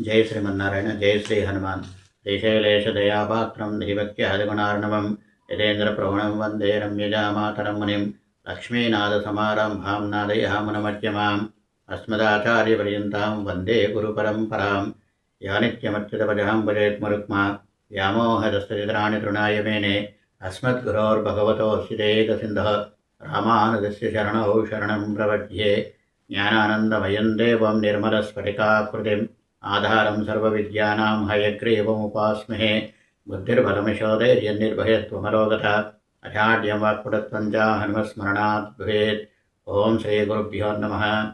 జై శ్రీమన్నారాయణ జై శ్రీ హనుమాన్. శ్రీశైలేశ దయాపాత్రం ధీభక్తి హరిగుణార్ణవం యదేంద్ర ప్రవణం వందే రమ్యజామాతరం మునిం. లక్ష్మీనాథసమారంభాం నాదయామునమర్యమాం అస్మదాచార్యపర్యంతాం వందే గురుపరంపరాం. యానిత్యమర్చితపజాం భజేత్మరుక్మా వ్యామోహదస్తచిత్రాన్ని తృణాయ మేనే. అస్మద్గురోర్భగవతోస్తి దేకసింధ రామానుజస్య శరణౌ శరణం ప్రపద్యే జ్ఞానానందమయం దేవం నిర్మలస్ఫటికాకృతిం. ఆధారం సర్వ విద్యానాం హయగ్రీవముపాస్మహే. బుద్ధిర్బలమిశోధైర్యనిర్భయత్వమరోగత అజాడ్యం వాక్పుటత్వం చ హనుమస్మరణాత్ భవేత్. ఓం శ్రీ గురుభ్యో నమ.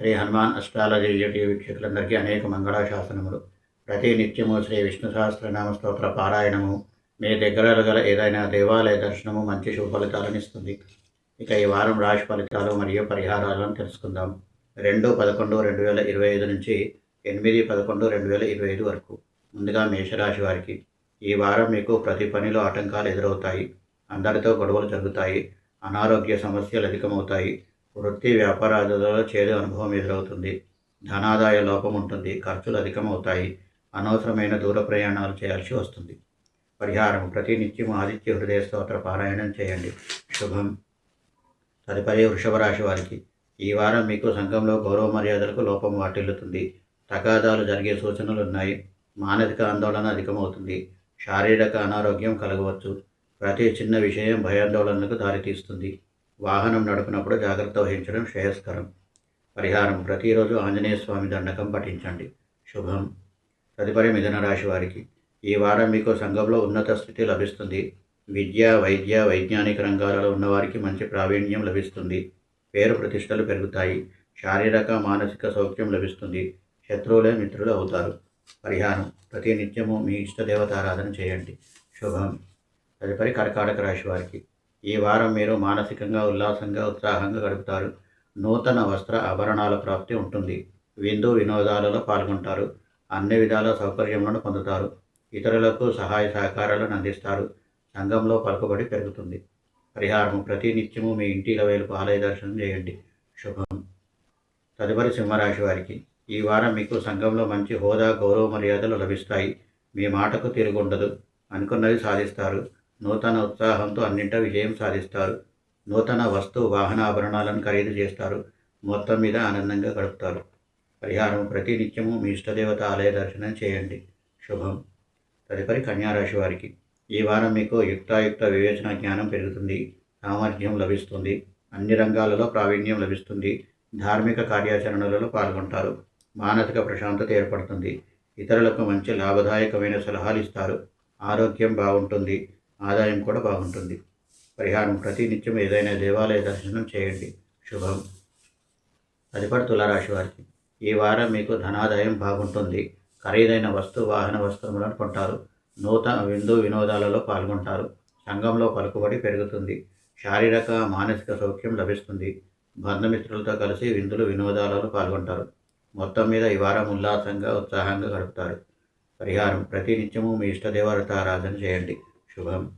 శ్రీ హనుమాన్ అష్టాలజీ యూట్యూబ్ వీక్షకులందరికీ అనేక మంగళాశాసనములు. ప్రతి నిత్యము శ్రీ విష్ణు సహస్రనామ స్తోత్ర పారాయణము. మీ దగ్గర గల ఏదైనా దేవాలయ దర్శనము మంచి శుభ ఫలితాలను ఇస్తుంది. ఇక ఈ వారం రాశి ఫలితాలు మరియు పరిహారాలను తెలుసుకుందాం. రెండు పదకొండు రెండు వేల ఇరవై ఐదు నుంచి ఎనిమిది పదకొండు రెండు వేల ఇరవై ఐదు వరకు. ముందుగా మేషరాశి వారికి ఈ వారం మీకు ప్రతి పనిలో ఆటంకాలు ఎదురవుతాయి. అందరితో గొడవలు జరుగుతాయి. అనారోగ్య సమస్యలు అధికమవుతాయి. వృత్తి వ్యాపారాలలో చేదు అనుభవం ఎదురవుతుంది. ధనాదాయ లోపం ఉంటుంది. ఖర్చులు అధికమవుతాయి. అనవసరమైన దూర ప్రయాణాలు చేయాల్సి వస్తుంది. పరిహారం ప్రతి నిత్యం ఆదిత్య హృదయ స్తోత్ర పారాయణం చేయండి. శుభం. తదుపరి వృషభ రాశి వారికి ఈ వారం మీకు సంఘంలో గౌరవ మర్యాదలకు లోపం వాటిల్లుతుంది. తగాదాలు జరిగే సూచనలు ఉన్నాయి. మానసిక ఆందోళన అధికమవుతుంది. శారీరక అనారోగ్యం కలగవచ్చు. ప్రతి చిన్న విషయం భయాందోళనకు దారితీస్తుంది. వాహనం నడుపునప్పుడు జాగ్రత్త వహించడం శ్రేయస్కరం. పరిహారం. ప్రతిరోజు ఆంజనేయ స్వామి దండకం పఠించండి. శుభం. తదుపరి మిథున రాశి వారికి. ఈ వారం మీకు సంఘంలో ఉన్నత స్థితి లభిస్తుంది. విద్య వైద్య వైజ్ఞానిక రంగాలలో ఉన్నవారికి మంచి ప్రావీణ్యం లభిస్తుంది. పేరు ప్రతిష్టలు పెరుగుతాయి. శారీరక మానసిక సౌఖ్యం లభిస్తుంది. శత్రువులే మిత్రులు అవుతారు. పరిహారం. ప్రతి నిత్యము మీ ఇష్టదేవతారాధన చేయండి. శుభం. తదుపరి కర్కాటక రాశి వారికి. ఈ వారం మీరు మానసికంగా ఉల్లాసంగా ఉత్సాహంగా గడుపుతారు. నూతన వస్త్ర ఆభరణాల ప్రాప్తి ఉంటుంది. విందు వినోదాలలో పాల్గొంటారు. అన్ని విధాల సౌకర్యములను పొందుతారు. ఇతరులకు సహాయ సహకారాలను అందిస్తారు. సంఘంలో పలుకుబడి పెరుగుతుంది. పరిహారము. ప్రతి నిత్యము మీ ఇంటి వేలుపు ఆలయ దర్శనం చేయండి. శుభం. తదుపరి సింహరాశి వారికి. ఈ వారం మీకు సంఘంలో మంచి హోదా గౌరవ మర్యాదలు లభిస్తాయి. మీ మాటకు తిరుగుండదు. అనుకున్నది సాధిస్తారు. నూతన ఉత్సాహంతో అన్నింట విజయం సాధిస్తారు. నూతన వస్తు వాహనాభరణాలను ఖరీదు చేస్తారు. మొత్తం మీద ఆనందంగా గడుపుతారు. పరిహారం ప్రతి నిత్యము మీ ఇష్టదేవత ఆలయ దర్శనం చేయండి. శుభం. తదుపరి కన్యారాశి వారికి. ఈ వారం మీకు యుక్తాయుక్త వివేచన జ్ఞానం పెరుగుతుంది. సామర్థ్యం లభిస్తుంది. అన్ని రంగాలలో ప్రావీణ్యం లభిస్తుంది. ధార్మిక కార్యాచరణలలో పాల్గొంటారు. మానసిక ప్రశాంతత ఏర్పడుతుంది. ఇతరులకు మంచి లాభదాయకమైన సలహాలు ఇస్తారు. ఆరోగ్యం బాగుంటుంది. ఆదాయం కూడా బాగుంటుంది. పరిహారం ప్రతి నిత్యం ఏదైనా దేవాలయ దర్శనం చేయండి. శుభం. తదుపరి తులారాశి వారికి. ఈ వారం మీకు ధనాదాయం బాగుంటుంది. ఖరీదైన వస్తు వాహన వస్తువులను కొంటారు. నూతన విందు వినోదాలలో పాల్గొంటారు. సంఘంలో పలుకుబడి పెరుగుతుంది. శారీరక మానసిక సౌఖ్యం లభిస్తుంది. బంధుమిత్రులతో కలిసి విందులు వినోదాలలో పాల్గొంటారు. మొత్తం మీద ఈ వారం ఉల్లాసంగా ఉత్సాహంగా గడుపుతారు. పరిహారం ప్రతి నిత్యము మీ ఇష్టదేవత ఆరాధన చేయండి. శుభం.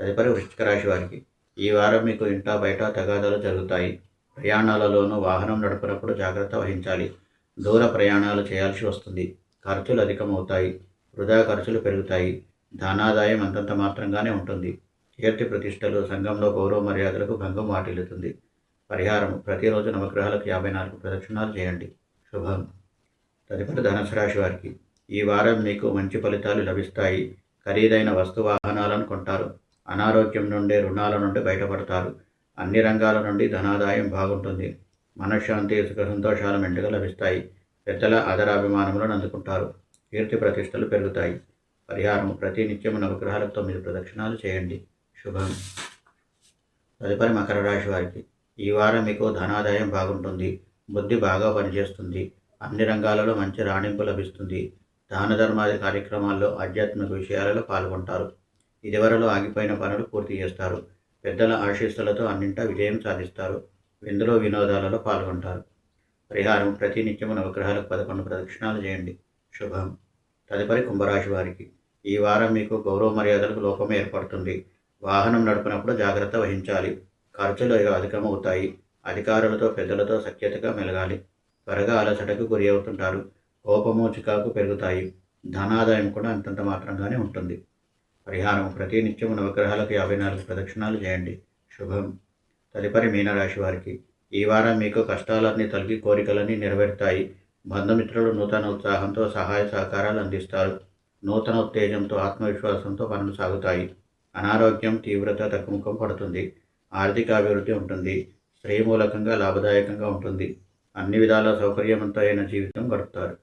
తదుపరి వృశ్చిక రాశి వారికి ఈ వారం మీకు ఇంట బయట తగాదాలు జరుగుతాయి. ప్రయాణాలలోనూ వాహనం నడపనప్పుడు జాగ్రత్త వహించాలి. దూర ప్రయాణాలు చేయాల్సి వస్తుంది. ఖర్చులు అధికమవుతాయి. వృధా ఖర్చులు పెరుగుతాయి. ధనాదాయం అంతంత మాత్రంగానే ఉంటుంది. కీర్తి ప్రతిష్టలు సంఘంలో గౌరవ మర్యాదలకు భంగం వాటిల్లుతుంది. పరిహారం ప్రతిరోజు నవగ్రహాలకు యాభై నాలుగు ప్రదక్షిణాలు చేయండి. శుభం. తదుపరి ధనుసు వారికి ఈ వారం మీకు మంచి ఫలితాలు లభిస్తాయి. ఖరీదైన వస్తు వాహనాలను కొంటారు. అనారోగ్యం నుండి రుణాల నుండి బయటపడతారు. అన్ని రంగాల నుండి ధనాదాయం బాగుంటుంది. మనశ్శాంతి సుఖ సంతోషాలు మెండుగా లభిస్తాయి. పెద్దల ఆదరాభిమానములను అందుకుంటారు. కీర్తి ప్రతిష్టలు పెరుగుతాయి. పరిహారం ప్రతి నిత్యం నవగ్రహాలకు తొమ్మిది ప్రదక్షిణాలు చేయండి. శుభం. తదుపరి మకర రాశి వారికి ఈ వారం మీకు ధనాదాయం బాగుంటుంది. బుద్ధి బాగా పనిచేస్తుంది. అన్ని రంగాలలో మంచి రాణింపు లభిస్తుంది. దాన ధర్మాది కార్యక్రమాల్లో ఆధ్యాత్మిక విషయాలలో పాల్గొంటారు. ఇదివరలో ఆగిపోయిన పనులు పూర్తి చేస్తారు. పెద్దల ఆశీస్సులతో అన్నింటా విజయం సాధిస్తారు. విందులో వినోదాలలో పాల్గొంటారు. పరిహారం ప్రతి నిత్యము నవగ్రహాలకు పదకొండు ప్రదక్షిణాలు చేయండి. శుభం. తదుపరి కుంభరాశి వారికి. ఈ వారం మీకు గౌరవ మర్యాదలకు లోపం ఏర్పడుతుంది. వాహనం నడుపునప్పుడు జాగ్రత్త వహించాలి. ఖర్చులు అధికమవుతాయి. అధికారులతో పెద్దలతో సఖ్యతగా మెలగాలి. త్వరగా అలసటకు గురి అవుతుంటారు. కోపము చికాకు పెరుగుతాయి. ధనాదాయం కూడా అంతంత మాత్రంగానే ఉంటుంది. పరిహారం ప్రతి నిత్యం నవగ్రహాలకు యాభై నాలుగు ప్రదక్షిణాలు చేయండి. శుభం. తదుపరి మీనరాశి వారికి ఈ వారం మీకు కష్టాలన్నీ తొలగి కోరికలన్నీ నెరవేరుతాయి. బంధుమిత్రులు నూతన ఉత్సాహంతో సహాయ సహకారాలు అందిస్తారు. నూతన ఉత్తేజంతో ఆత్మవిశ్వాసంతో పనులు సాగుతాయి. అనారోగ్యం తీవ్రత తగ్గుముఖం పడుతుంది. ఆర్థిక అభివృద్ధి ఉంటుంది. స్త్రీ మూలకంగా లాభదాయకంగా ఉంటుంది. అన్ని విధాల సౌకర్యవంతమైన జీవితం గడుపుతారు.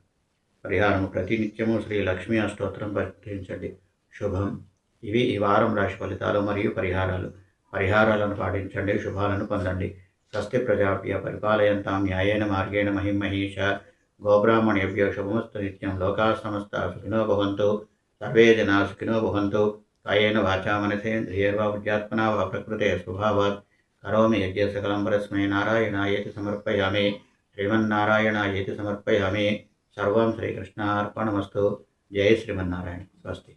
పరిహారం ప్రతి నిత్యము శ్రీ లక్ష్మీ అష్టోత్తరం పఠించండి శుభం. ఇవి ఈ వారం రాశి ఫలితాలు మరియు పరిహారాలు. పరిహారాలను పాటించండి శుభాలను పొందండి. స్వస్తి ప్రజాభ్య పరిపాలయంతాం న్యాయేన మార్గేణ మహిమహీష. గోబ్రాహ్మణేభ్యో శుభమస్తు నిత్యం. లోకా సమస్త సుఖినో భవంతు. సర్వే జనా సుఖినో భవంతు. కాయేన వాచా మనసేంద్రియర్వా బుద్ధ్యాత్మనా వా ప్రకృతే స్వభావాత్. కరోమి యజ్ఞ సకలం పరస్మై నారాయణాయేతి సమర్పయామి శ్రీమన్నారాయణాయేతి సమర్పయామి సర్వం శ్రీకృష్ణార్పణమస్తు జయ శ్రీమన్నారాయణ స్వస్తి